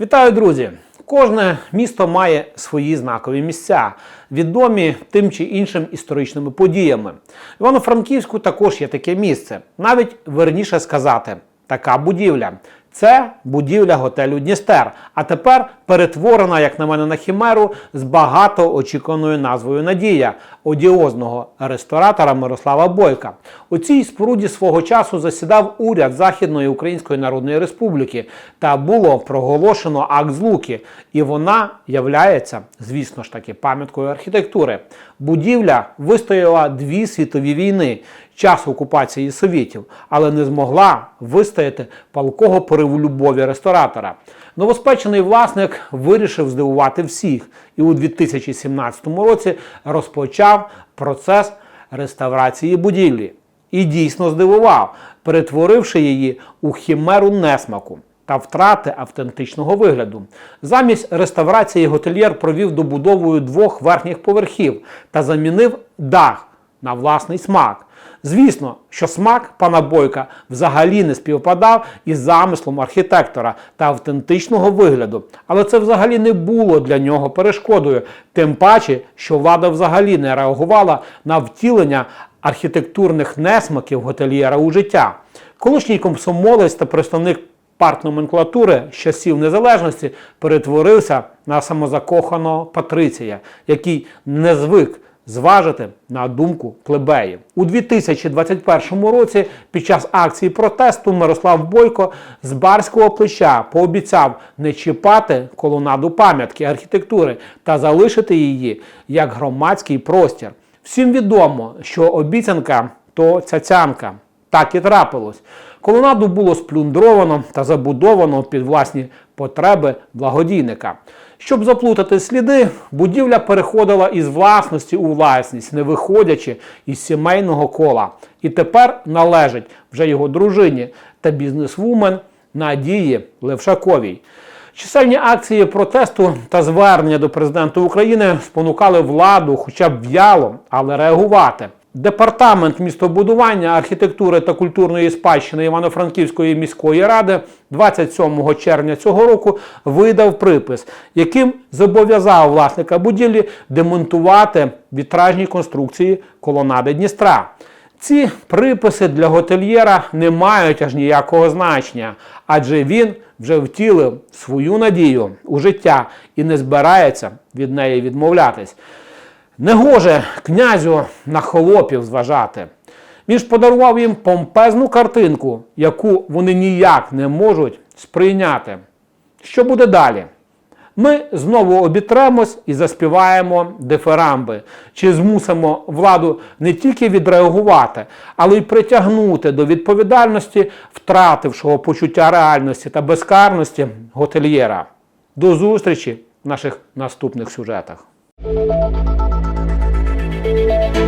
Вітаю, друзі! Кожне місто має свої знакові місця, відомі тим чи іншим історичними подіями. Івано-Франківську також є таке місце, навіть верніше сказати, така будівля. Це будівля готелю Дністер, а тепер перетворена, як на мене, на хімеру з багатоочікуваною назвою Надія одіозного ресторатора Мирослава Бойка. У цій споруді свого часу засідав уряд Західної Української Народної Республіки. Та було проголошено акт злуки, і вона являється, звісно ж таки, пам'яткою архітектури. Будівля вистояла дві світові війни, час окупації совєтів, але не змогла вистояти палкого пориву любові ресторатора. Новоспечений власник вирішив здивувати всіх і у 2017 році розпочав процес реставрації будівлі. І дійсно здивував, перетворивши її у хімеру несмаку та втрати автентичного вигляду. Замість реставрації готельєр провів добудовою двох верхніх поверхів та замінив дах на власний смак. Звісно, що смак пана Бойка взагалі не співпадав із замислом архітектора та автентичного вигляду, але це взагалі не було для нього перешкодою, тим паче, що влада взагалі не реагувала на втілення архітектурних несмаків готельєра у життя. Колишній комсомолець та представник партноменклатури з часів незалежності перетворився на самозакоханого Патриція, який не звик зважити на думку плебеїв. У 2021 році під час акції протесту Мирослав Бойко з барського плеча пообіцяв не чіпати колонаду пам'ятки архітектури та залишити її як громадський простір. Всім відомо, що обіцянка то цяцянка. Так і трапилось. Колонаду було сплюндровано та забудовано під власні потреби благодійника. Щоб заплутати сліди, будівля переходила із власності у власність, не виходячи із сімейного кола. І тепер належить вже його дружині та бізнесвумен Надії Левшаковій. Чисельні акції протесту та звернення до президента України спонукали владу, хоча б в'яло, але реагувати. Департамент містобудування, архітектури та культурної спадщини Івано-Франківської міської ради 27 червня цього року видав припис, яким зобов'язав власника будівлі демонтувати вітражні конструкції колонади Дністра. Ці приписи для готельєра не мають аж ніякого значення, адже він вже втілив свою надію у життя і не збирається від неї відмовлятись. Негоже князю на холопів зважати. Він ж подарував їм помпезну картинку, яку вони ніяк не можуть сприйняти. Що буде далі? Ми знову обітремось і заспіваємо дифирамби, чи змусимо владу не тільки відреагувати, але й притягнути до відповідальності втратившого почуття реальності та безкарності готельєра. До зустрічі в наших наступних сюжетах. Thank you.